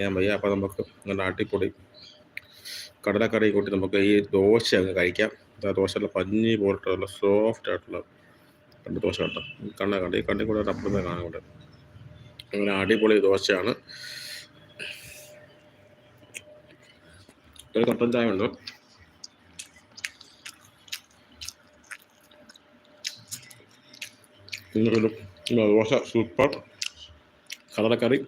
ഞാൻ വയ്യ. അപ്പോൾ നമുക്ക് നല്ല അടിപൊളി കടലക്കറി കൂട്ടി നമുക്ക് ഈ ദോശ അങ്ങ് കഴിക്കാം. ആ ദോശയുള്ള പഞ്ഞി പോലിട്ടുള്ള സോഫ്റ്റ് ആയിട്ടുള്ള രണ്ട് ദോശ കേട്ടോ. കണ്ണ കണ്ട് ഈ കണ്ണി കൂടെ അപ്പുറത്തെ കാണുന്നുണ്ട് അങ്ങനെ അടിപൊളി ദോശയാണ്. ഒരു കട്ടൻ ചായ ഉണ്ട് ദോശ സൂപ്പർ കടലക്കറി.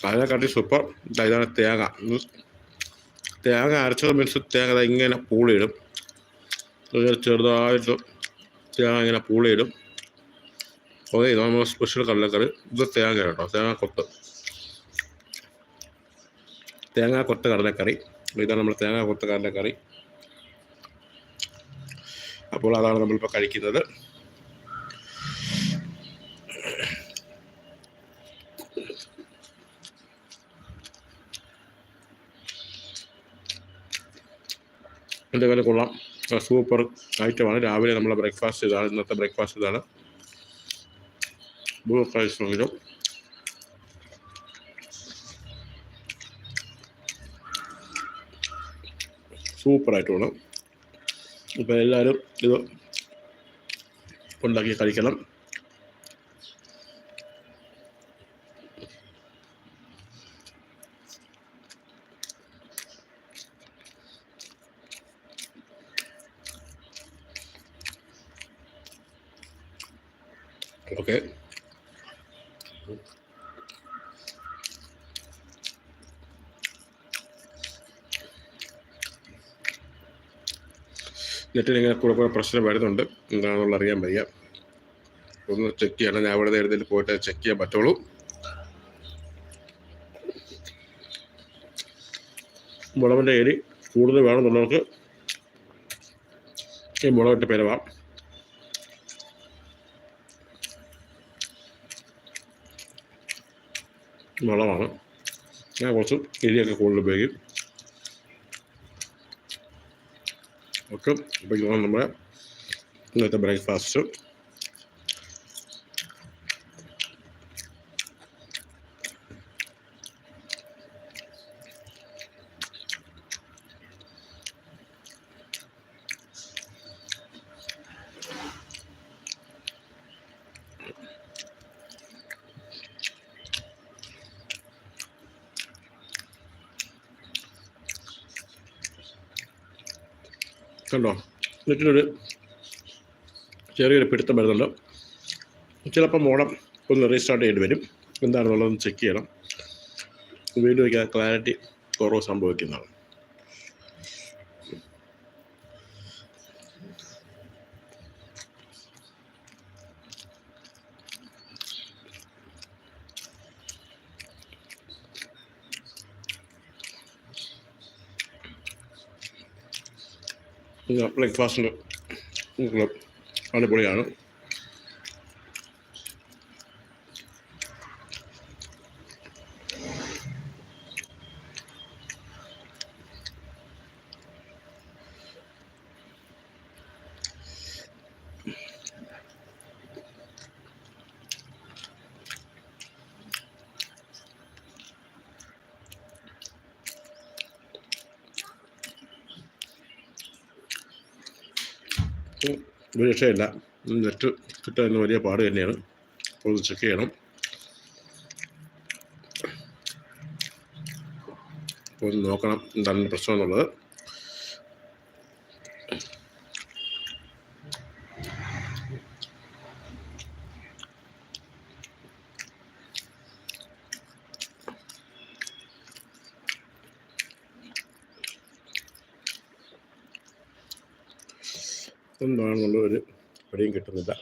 കടലക്കറി സൂപ്പർ ഇതാണ് തേങ്ങ. തേങ്ങ അരച്ചത് മീൻസ് തേങ്ങ ഇങ്ങനെ പൂളിയിടും. ചെറുതായിട്ട് തേങ്ങ ഇങ്ങനെ പൂളിയിടും. ഓക്കെ ഇത് നമ്മൾ സ്പെഷ്യൽ കടലക്കറി ഇത് തേങ്ങ കേട്ടോ. തേങ്ങ കൊത്ത്. തേങ്ങ കൊത്ത കടലക്കറി. ഇതാണ് നമ്മൾ തേങ്ങ കൊത്ത കടലക്കറി. അപ്പോൾ അതാണ് നമ്മളിപ്പോൾ കഴിക്കുന്നത്. എന്തായാലും കൊള്ളാം. സൂപ്പർ ഐറ്റമാണ്. രാവിലെ നമ്മൾ ബ്രേക്ക്ഫാസ്റ്റ് ഇതാണ് ഇന്നത്തെ ബ്രേക്ക്ഫാസ്റ്റ് ഇതാണ്. ബ്ലൂ റൈസ് വാങ്ങിലും സൂപ്പറായിട്ട് വേണം ഇപ്പോൾ എല്ലാവരും ഇത് ഉണ്ടാക്കി കഴിക്കണം. ഓക്കെ നെറ്റിൽ ഇങ്ങനെ കൂടെ കൂടെ പ്രശ്നം വരുന്നുണ്ട്. എന്താണെന്നുള്ള അറിയാൻ വയ്യ. ഒന്ന് ചെക്ക് ചെയ്യണം. ഞാൻ അവിടെ എഴുതിയിൽ പോയിട്ട് ചെക്ക് ചെയ്യാൻ പറ്റുള്ളൂ. മുളവിന്റെ എരി കൂടുതൽ വേണമെന്നുള്ളവർക്ക് ഈ മുളകിട്ട് പെരവാം മുളകാണ് ഞാൻ കുറച്ച് എരിയൊക്കെ കൂടുതൽ ഉപയോഗിക്കും. ഓക്കെ ഉപയോഗിക്കുന്നത് നമ്മുടെ ഇന്നത്തെ ബ്രേക്ക്ഫാസ്റ്റ് കണ്ടോ? ഇതിനൊരു ചെറിയൊരു പിടുത്തം വരുന്നുണ്ട്. ചിലപ്പോൾ മോഡം ഒന്ന് റീസ്റ്റാർട്ട് ചെയ്യേണ്ടി വരും. എന്താണെന്നുള്ളതൊന്ന് ചെക്ക് ചെയ്യണം. വീഡിയോയ്ക്ക് ക്ലാരിറ്റി കുറവ് സംഭവിക്കുന്നതാണ്. ബ്രേക്ക്ഫാസ്റ്റിന്റെ അടിപൊളിയാണ്. ഒരു രക്ഷയില്ല. നെറ്റ് കിട്ടാൻ വലിയ പാട് തന്നെയാണ്. അപ്പോൾ ഇത് ചെക്ക് ചെയ്യണം. അപ്പോൾ നോക്കണം. എന്താണ് പ്രശ്നം എന്നുള്ളത് എന്താണെന്നുള്ള ഒരു പിടിയും കിട്ടുന്നില്ല.